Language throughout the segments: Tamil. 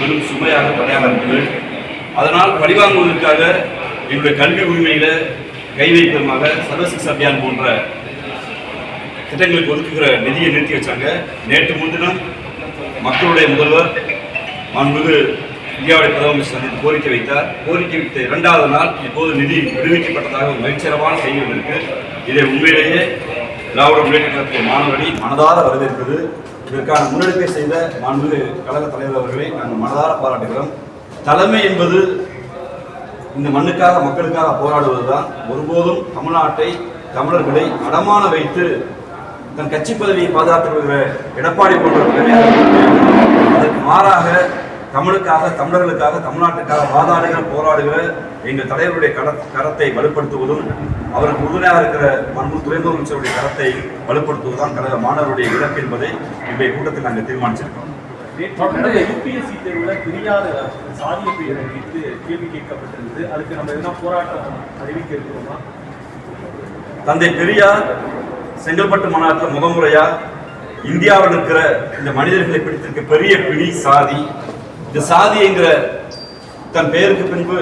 பெரும் சுமையாக தடையாக இருக்குது அதனால் பழிவாங்குவதற்காக என்னுடைய கல்வி உரிமையில் கை வைப்பதுமாக சர்வசிக்ஸ் அபியான் போன்ற திட்டங்களுக்கு ஒதுக்குகிற நிதியை நிறுத்தி வச்சாங்க. நேற்று முன்தினம் மக்களுடைய முதல்வர் மாண்புமிகு இந்தியாவுடைய பிரதமர் சந்தித்து கோரிக்கை வைத்தார். கோரிக்கை வைத்த இரண்டாவது நாள் இப்போது நிதி விடுவிக்கப்பட்டதாக ஒரு மகிழ்ச்சிகரமான செய்தி வந்திருக்கு இதை உண்மையிலேயே திராவிட முன்னேற்ற கழகத்தின் மாணவரணி மனதார வரவேற்கிறது இதற்கான முன்னெடுப்பை செய்த மாண்புமிகு கழக தலைவர் அவர்களை நாங்கள் மனதார பாராட்டுகிறோம். தலைமை என்பது இந்த மண்ணுக்காக மக்களுக்காக போராடுவதுதான். ஒருபோதும் தமிழ்நாட்டை தமிழர்களை அடமான வைத்து தன் கட்சி பதவியை பாதுகாத்து வருகிற எடப்பாடி போன்ற அதற்கு மாறாக தமிழுக்காக தமிழர்களுக்காக தமிழ்நாட்டுக்காக வாதாடுகிற போராடுகிற எங்கள் தலைவருடைய கர கரத்தை வலுப்படுத்துவதும் அவருக்கு உறுதுணையாக இருக்கிற மண்பு துறைமுக அமைச்சருடைய கரத்தை வலுப்படுத்துவதுதான் கழக மாணவருடைய இலக்கு என்பதை இன்றைய கூட்டத்தில் நாங்கள் தீர்மானிச்சிருக்கோம் தொடர்ந்து யூபிஎஸ்சி தேர்வுல பெரியார் சாதிய பெயரை வைத்து கேள்வி கேட்கப்பட்டிருந்தது. அதுக்கு நம்ம எதனா போராட்டம் அறிவிக்க இருக்கிறோமா? தந்தை பெரியார் செங்கல்பட்டு மாநாட்டில் முகமுறையா இந்தியாவில் இருக்கிற இந்த மனிதர்களை பிடித்திருக்க பெரிய பிடி சாதி. இந்த சாதி என்கிற தன் பெயருக்கு பின்பு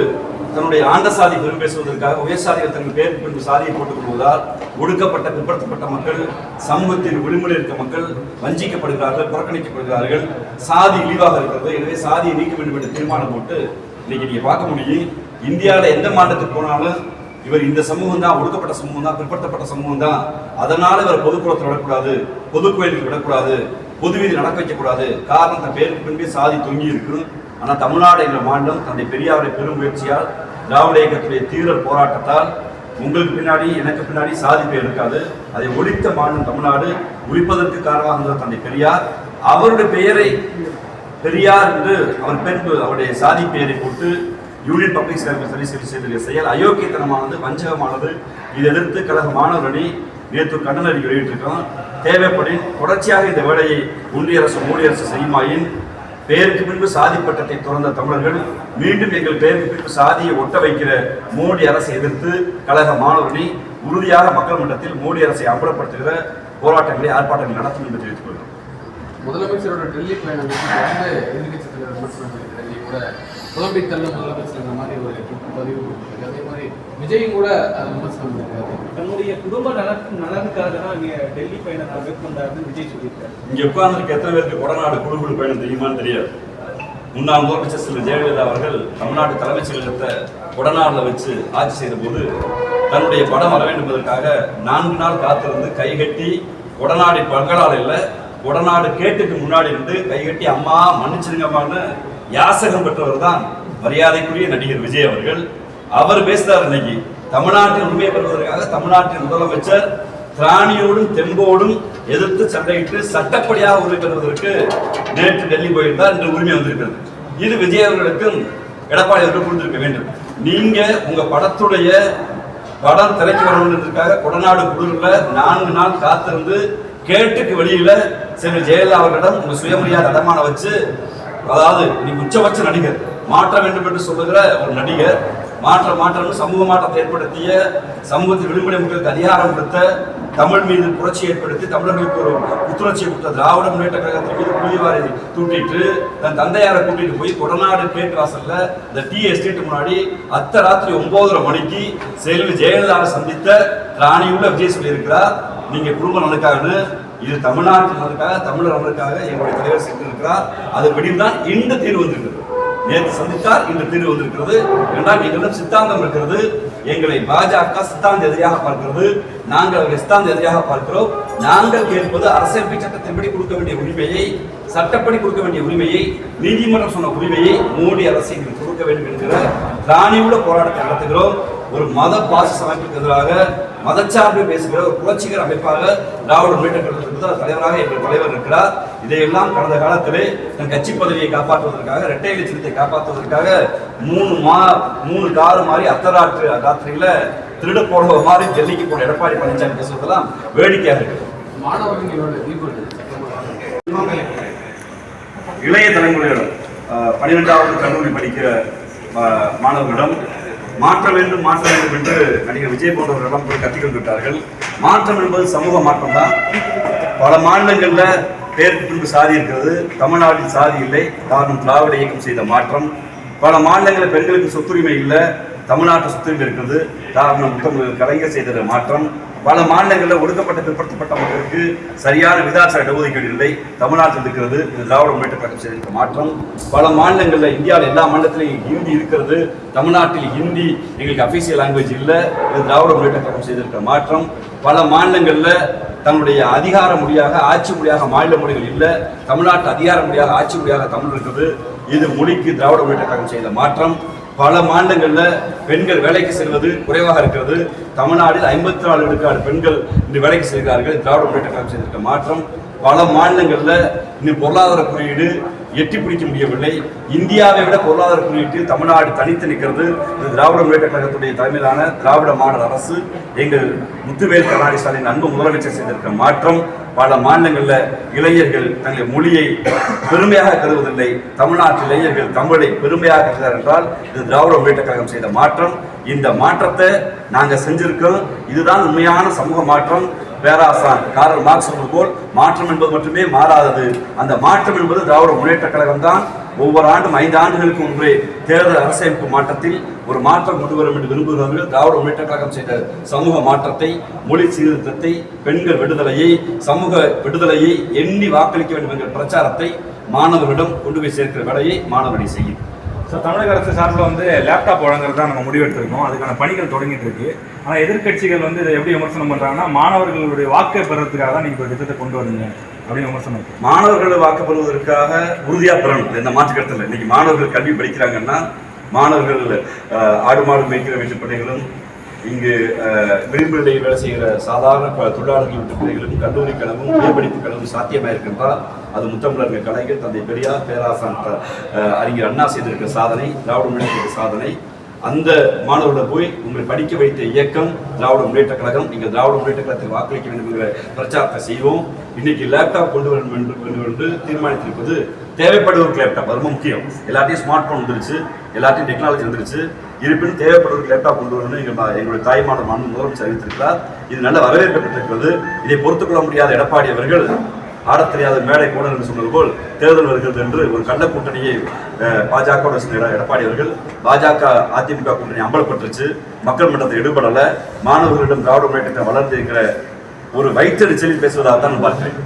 தன்னுடைய ஆண்ட சாதி பெரும் பேசுவதற்காக உயர் சாதிகள் தன் பெயருக்கு பின்பு சாதியை போட்டுக் கொள்வதால் ஒடுக்கப்பட்ட பிற்படுத்தப்பட்ட மக்கள் சமூகத்தில் விடுமுறை இருக்க மக்கள் வஞ்சிக்கப்படுகிறார்கள் புறக்கணிக்கப்படுகிறார்கள். சாதி இழிவாக இருக்கிறது. எனவே சாதியை நீக்க வேண்டும் என்று தீர்மானம் போட்டு இன்னைக்கு நீங்க பார்க்க முடியும். இந்தியாவில் எந்த மாநிலத்துக்கு போனாலும் இவர் இந்த சமூகம் தான் ஒடுக்கப்பட்ட சமூகம் தான் பிற்படுத்தப்பட்ட சமூகம் தான் அதனால இவர் பொதுக்குளத்தில் விடக்கூடாது பொது கோயிலுக்கு விடக்கூடாது பொது வீதி நடக்க வைக்கக்கூடாது காரணம் தன் பேருக்கு பின்பே சாதி தொங்கி இருக்கும் ஆனால் தமிழ்நாடு என்ற மாநிலம் தந்தை பெரியாருடைய பெரும் முயற்சியால் திராவிட இயக்கத்துடைய தீவிர போராட்டத்தால் உங்களுக்கு பின்னாடி எனக்கு பின்னாடி சாதி பேர் இருக்காது. அதை ஒழித்த மாநிலம் தமிழ்நாடு ஒழிப்பதற்கு காரணமாக இருந்த தந்தை பெரியார். அவருடைய பெயரை பெரியார் என்று அவர் பெண் அவருடைய சாதி பெயரை போட்டு யூனியன் பப்ளிக் சர்வீஸ் சரி சரி செய்த செயல் அயோக்கியத்தனமானது வஞ்சகமானது. இதை எதிர்த்து கழக மாணவர் நேற்று கண்டன அறிக்கை வெளியிட்டிருக்கோம் தேவைப்படின் தொடர்ச்சியாக இந்த வேலையை ஒன்றிய அரசு மோடி அரசு செய்யுமாயின் பெயருக்கு பின்பு சாதி பட்டத்தை துறந்த தமிழர்கள் மீண்டும் எங்கள் பெயருக்கு பின்பு சாதியை ஒட்ட வைக்கிற மோடி அரசை எதிர்த்து கழக மாணவர் உறுதியாக மக்கள் மன்றத்தில் மோடி அரசை அம்பலப்படுத்துகிற போராட்டங்களை ஆர்ப்பாட்டங்கள் நடத்தும் என்று தெரிவித்துக் கொள்கிறோம். முதலமைச்சரோட டெல்லி பயணம் எதிர்கட்சி தலைவர் விமர்சனம் கூட புலம்பி தள்ள முதலமைச்சர் மாதிரி பதிவு அதே மாதிரி விஜயும் கூட விமர்சனம் தன்னுடைய குடும்ப நலன் நலனுக்காக தான் இங்க டெல்லி பயணத்தை மேற்கொண்டாருன்னு விஜய் சொல்லியிருக்காரு. இங்க உட்கார்ந்துருக்கு எத்தனை பேருக்கு கொடநாடு குழு பயணம் தெரியுமான்னு தெரியாது. முன்னாள் முதலமைச்சர் செல்வ ஜெயலலிதா அவர்கள் தமிழ்நாட்டு தலைமைச் செயலகத்தை கொடநாடுல வச்சு ஆட்சி செய்த போது தன்னுடைய படம் வர வேண்டும் என்பதற்காக நான்கு நாள் காத்திருந்து கைகட்டி கொடநாடு பங்களாலையில் கொடநாடு கேட்டுக்கு முன்னாடி இருந்து கைகட்டி அம்மா மன்னிச்சிருங்கம்மான்னு யாசகம் பெற்றவர் தான் மரியாதைக்குரிய நடிகர் விஜய் அவர்கள் அவர் பேசுகிறார் இன்னைக்கு தமிழ்நாட்டின் உரிமை பெறுவதற்காக தமிழ்நாட்டின் முதலமைச்சர் திராணியோடும் தெம்போடும் எதிர்த்து சண்டையிட்டு சட்டப்படியாக உரிமை பெறுவதற்கு நேற்று டெல்லி போயிருந்தார் இன்று உரிமை வந்திருக்கிறது. இது விஜய் அவர்களுக்கும் எடப்பாடி அவர்கள் கொடுத்திருக்க வேண்டும். நீங்க உங்க படத்துடைய படம் திரைக்கு வரணுன்றதுக்காக கொடநாடு குழுவில் நான்கு நாள் காத்திருந்து கேட்டுக்கு வெளியில செல்வி ஜெயலலிதா அவர்களிடம் உங்க சுயமரியாதை அடமான வச்சு அதாவது நீ உச்சபட்ச நடிகர். மாற்ற வேண்டும் என்று சொல்லுகிற ஒரு நடிகர் மாற்ற மாற்றம் சமூக மாற்றத்தை ஏற்படுத்திய சமூகத்தில் விடுமுறை மக்களுக்கு அதிகாரம் கொடுத்த தமிழ் மீது புரட்சி ஏற்படுத்தி தமிழர்களுக்கு ஒரு புத்துணர்ச்சியை கொடுத்த திராவிட முன்னேற்ற கழகத்தின் மீது புள்ளிவாரி தூட்டிட்டு தன் தந்தையாரை கூட்டிட்டு போய் கொடநாடு கேட்டு வாசல்ல இந்த டி எஸ்டேட் முன்னாடி அத்த ராத்திரி ஒன்பதரை மணிக்கு செல்வி ஜெயலலிதாவை சந்தித்த ராணியுள்ள விஜய் சொல்லியிருக்கிறார் நீங்க குடும்ப நலனுக்காகன்னு இது தமிழ்நாட்டு நலனுக்காக தமிழர் நலனுக்காக எங்களுடைய தலைவர் சென்றிருக்கிறார் அது தான் இந்த தீர்வு வந்திருக்கிறது நேற்று சந்தித்தார் இன்று தீர்வு வந்திருக்கிறது. இரண்டாம் எங்களிடம் சித்தாந்தம் இருக்கிறது. எங்களை பாஜக சித்தாந்த எதிரியாக பார்க்கிறது. நாங்கள் அவர்கள் சித்தாந்த எதிரியாக பார்க்கிறோம். நாங்கள் கேட்பது அரசியல் சட்டத்தின்படி கொடுக்க வேண்டிய உரிமையை சட்டப்படி கொடுக்க வேண்டிய உரிமையை நீதிமன்றம் சொன்ன உரிமையை மோடி அரசு எங்களுக்கு கொடுக்க வேண்டும் என்கிற ராணியுள்ள போராட்டத்தை நடத்துகிறோம். ஒரு மத பாசிச அமைப்புக்கு எதிராக மதச்சார்பை பேசுகிற ஒரு புரட்சிகர அமைப்பாக திராவிட முன்னேற்ற கழகத்திற்கு தலைவராக எங்கள் தலைவர் இருக்கிறார். இதையெல்லாம் கடந்த காலத்திலே தன் கட்சி பதவியை காப்பாற்றுவதற்காக இரட்டை இலட்சத்தை காப்பாற்றுவதற்காக மூணு மா மூணு காரு மாதிரி அத்தராற்று ராத்திரியில திருட போடுற மாதிரி டெல்லிக்கு போன எடப்பாடி பழனிசாமி பேசுவதெல்லாம் வேடிக்கையாக இருக்கு. இளைய தலைமுறையிடம் பன்னிரெண்டாவது கல்லூரி படிக்கிற மாணவர்களிடம் மாற்ற வேண்டும் மாற்ற வேண்டும் என்று நடிகர் விஜய் போன்றவர்களெல்லாம் போய் கத்திக் விட்டார்கள் மாற்றம் என்பது சமூக மாற்றம் தான் பல மாநிலங்களில் பேருக்கு பின்பு சாதி இருக்கிறது. தமிழ்நாட்டில் சாதி இல்லை. காரணம் திராவிட இயக்கம் செய்த மாற்றம். பல மாநிலங்களில் பெண்களுக்கு சொத்துரிமை இல்லை. தமிழ்நாட்டு சொத்துரிமை இருக்கிறது. காரணம் முத்தமிழ் கலைஞர் செய்த மாற்றம். பல மாநிலங்களில் ஒடுக்கப்பட்ட பிற்படுத்தப்பட்ட மக்களுக்கு சரியான விதாச்சார இடஒதுக்கீடு இல்லை. தமிழ்நாட்டில் இருக்கிறது இது திராவிட முன்னேற்ற கழகம் செய்திருக்க மாற்றம். பல மாநிலங்களில் இந்தியாவில் எல்லா மாநிலத்திலையும் ஹிந்தி இருக்கிறது. தமிழ்நாட்டில் ஹிந்தி எங்களுக்கு அஃபீஷியல் லாங்குவேஜ் இல்லை. இது திராவிட முன்னேற்ற கழகம் செய்திருக்க மாற்றம். பல மாநிலங்களில் தன்னுடைய அதிகார மொழியாக ஆட்சி மொழியாக மாநில மொழிகள் இல்லை. தமிழ்நாட்டு அதிகார மொழியாக ஆட்சி மொழியாக தமிழ் இருக்குது. இது மொழிக்கு திராவிட முன்னேற்ற கழகம் செய்த மாற்றம். பல மாநிலங்களில் பெண்கள் வேலைக்கு செல்வது குறைவாக இருக்கிறது. தமிழ்நாட்டில் ஐம்பத்தி நாலு விழுக்காடு பெண்கள் இன்று வேலைக்கு செல்கிறார்கள். திராவிட முன்னேற்ற கழகம் செய்திருக்க மாற்றம். பல மாநிலங்களில் இன்னும் பொருளாதார குறியீடு எட்டி பிடிக்க முடியவில்லை. இந்தியாவை விட பொருளாதார குறியீட்டில் தமிழ்நாடு தனித்து நிற்கிறது. இது திராவிட முன்னேற்ற கழகத்துடைய தலைமையிலான திராவிட மாடல் அரசு. எங்கள் முத்துவேல் கருணாநிதி ஸ்டாலின் அன்பு முதலமைச்சர் செய்திருக்க மாற்றம். பல மாநிலங்களில் இளைஞர்கள் தங்கள் மொழியை பெருமையாக கருதுவதில்லை. தமிழ்நாட்டு இளைஞர்கள் தமிழை பெருமையாக கருதுகிறார் என்றால் இது திராவிட முன்னேற்ற கழகம் செய்த மாற்றம். இந்த மாற்றத்தை நாங்கள் செஞ்சிருக்கோம். இதுதான் உண்மையான சமூக மாற்றம். பேராசான் காரல் மார்க்ஸ் சொன்னது போல் மாற்றம் என்பது மட்டுமே மாறாதது. அந்த மாற்றம் என்பது திராவிட முன்னேற்ற கழகம் தான் ஒவ்வொரு ஆண்டும் ஐந்து ஆண்டுகளுக்கு முன்பே தேர்தல் அரசியமைப்பு மாற்றத்தில் ஒரு மாற்றம் கொண்டு வரும் என்று விரும்புகிறவர்கள் திராவிட முன்னேற்ற கழகம் செய்த சமூக மாற்றத்தை மொழி சீர்திருத்தத்தை பெண்கள் விடுதலையை சமூக விடுதலையை எண்ணி வாக்களிக்க வேண்டும் என்ற பிரச்சாரத்தை மாணவர்களிடம் கொண்டு போய் சேர்க்கிற வேலையை மாணவனை செய்யும். ஸோ தமிழக அரசு சார்பில் வந்து லேப்டாப் வழங்குறது தான் நம்ம முடிவெடுத்திருக்கோம். அதுக்கான பணிகள் தொடங்கிட்டு இருக்கு ஆனால் எதிர்க்கட்சிகள் வந்து இதை எப்படி விமர்சனம் பண்ணுறாங்கன்னா மாணவர்களுடைய வாக்கை பெறதுக்காக தான் நீங்கள் திட்டத்தை கொண்டு வருங்க அப்படின்னு விமர்சனம் இருக்கு. மாணவர்களை பெறுவதற்காக உறுதியாக பெறணும். இந்த மாற்று கருத்தில் இன்னைக்கு மாணவர்கள் கல்வி படிக்கிறாங்கன்னா மாணவர்கள் ஆடு மாடு மேய்க்கிற வீட்டு பிள்ளைகளும் இங்கு விளிம்பு நிலையில் வேலை செய்கிற சாதாரண தொழிலாளர்கள் வீட்டு பிள்ளைகளும் கல்லூரி கனவும் உயர்படிப்பு கனவும் சாத்தியமாக இருக்கின்றால் அது முத்தமிழர்கள் கலைஞர் தந்தை பெரியார் பேராசான் த- அறிஞர் அண்ணா செய்திருக்கிற சாதனை திராவிட முன்னேற்ற சாதனை. அந்த மாணவர்களை போய் உங்களை படிக்க வைத்த இயக்கம் திராவிட முன்னேற்ற கழகம் நீங்கள் திராவிட முன்னேற்ற கழகத்தை வாக்களிக்க வேண்டும் என்ற பிரச்சாரத்தை செய்வோம். இன்னைக்கு லேப்டாப் கொண்டு வரணும் என்று என்று தீர்மானித்திருப்பது தேவைப்படுவதற்கு லேப்டாப் அது ரொம்ப முக்கியம். எல்லாத்தையும் ஸ்மார்ட் ஃபோன் வந்துருச்சு எல்லாத்தையும் டெக்னாலஜி வந்துருச்சு. இருப்பினும் தேவைப்படுவதற்கு லேப்டாப் கொண்டு வரணும் எங்கள் எங்களுடைய தாய்மான மாநில முதலமைச்சர் அறிவித்திருக்கிறார். இது நல்ல வரவேற்கப்பட்டிருக்கிறது. இதை பொறுத்துக்கொள்ள முடியாத எடப்பாடி அவர்கள் ஆடத் தெரியாத மேடை கூட என்று சொன்னது போல் தேர்தல் வருகிறது என்று ஒரு கள்ள கூட்டணியை பாஜகவோட பாஜக சொன்ன எடப்பாடி அவர்கள் பாஜக அதிமுக கூட்டணி அம்பலப்பட்டுருச்சு. மக்கள் மன்றத்தை எடுபடலை மாணவர்களிடம் திராவிட முன்னேற்றத்தை வளர்ந்து இருக்கிற ஒரு வயிற்றெடுச்சலில் பேசுவதாக தான் பார்க்கிறேன்.